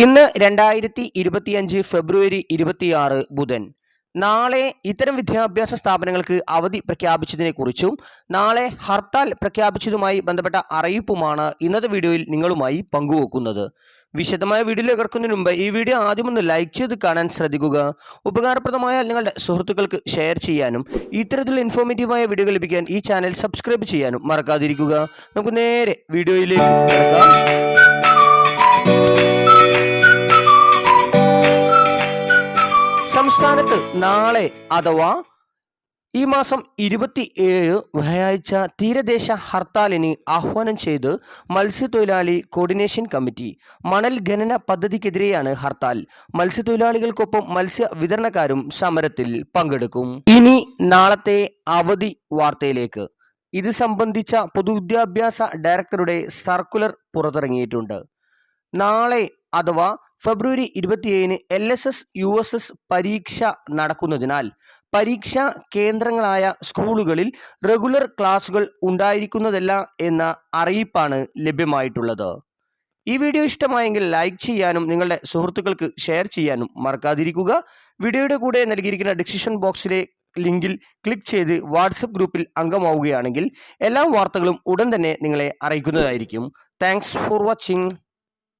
ഇന്ന് രണ്ടായിരത്തി ഇരുപത്തിയഞ്ച് ഫെബ്രുവരി ഇരുപത്തിയാറ് ബുധൻ. നാളെ ഇത്തരം വിദ്യാഭ്യാസ സ്ഥാപനങ്ങൾക്ക് അവധി പ്രഖ്യാപിച്ചതിനെ കുറിച്ചും നാളെ ഹർത്താൽ പ്രഖ്യാപിച്ചതുമായി ബന്ധപ്പെട്ട അറിയിപ്പുമാണ് ഇന്നത്തെ വീഡിയോയിൽ നിങ്ങളുമായി പങ്കുവെക്കുന്നത്. വിശദമായ വീഡിയോയിലേക്ക് കിടക്കുന്നതിന് മുമ്പ് ഈ വീഡിയോ ആദ്യം ഒന്ന് ലൈക്ക് ചെയ്ത് കാണാൻ ശ്രദ്ധിക്കുക. ഉപകാരപ്രദമായ നിങ്ങളുടെ സുഹൃത്തുക്കൾക്ക് ഷെയർ ചെയ്യാനും ഇത്തരത്തിലുള്ള ഇൻഫോർമേറ്റീവായ വീഡിയോ ലഭിക്കാൻ ഈ ചാനൽ സബ്സ്ക്രൈബ് ചെയ്യാനും മറക്കാതിരിക്കുക. നമുക്ക് നേരെ വീഡിയോയിലേക്ക് കിടക്കാം. സംസ്ഥാനത്ത് നാളെ അഥവാ ഈ മാസം ഇരുപത്തി ഏഴ് വ്യാഴാഴ്ച തീരദേശ ഹർത്താലിന് ആഹ്വാനം ചെയ്ത് മത്സ്യത്തൊഴിലാളി കോർഡിനേഷൻ കമ്മിറ്റി മണൽ ഖനന പദ്ധതിക്കെതിരെയാണ് ഹർത്താൽ. മത്സ്യത്തൊഴിലാളികൾക്കൊപ്പം മത്സ്യ വിതരണക്കാരും സമരത്തിൽ പങ്കെടുക്കും. ഇനി നാളത്തെ അവധി വാർത്തയിലേക്ക്. ഇത് സംബന്ധിച്ച പൊതുവിദ്യാഭ്യാസ ഡയറക്ടറുടെ സർക്കുലർ പുറത്തിറങ്ങിയിട്ടുണ്ട്. നാളെ അഥവാ ഫെബ്രുവരി ഇരുപത്തിയേഴിന് L S S U S S പരീക്ഷ നടക്കുന്നതിനാൽ പരീക്ഷാ കേന്ദ്രങ്ങളായ സ്കൂളുകളിൽ റെഗുലർ ക്ലാസുകൾ ഉണ്ടായിരിക്കുന്നതല്ല എന്ന അറിയിപ്പാണ് ലഭ്യമായിട്ടുള്ളത്. ഈ വീഡിയോ ഇഷ്ടമായെങ്കിൽ ലൈക്ക് ചെയ്യാനും നിങ്ങളുടെ സുഹൃത്തുക്കൾക്ക് ഷെയർ ചെയ്യാനും മറക്കാതിരിക്കുക. വീഡിയോയുടെ കൂടെ നൽകിയിരിക്കുന്ന ഡിസിഷൻ ബോക്സിലെ ലിങ്കിൽ ക്ലിക്ക് ചെയ്ത് വാട്സപ്പ് ഗ്രൂപ്പിൽ അംഗമാവുകയാണെങ്കിൽ എല്ലാ വാർത്തകളും ഉടൻ തന്നെ നിങ്ങളെ അറിയിക്കുന്നതായിരിക്കും. Thanks for watching.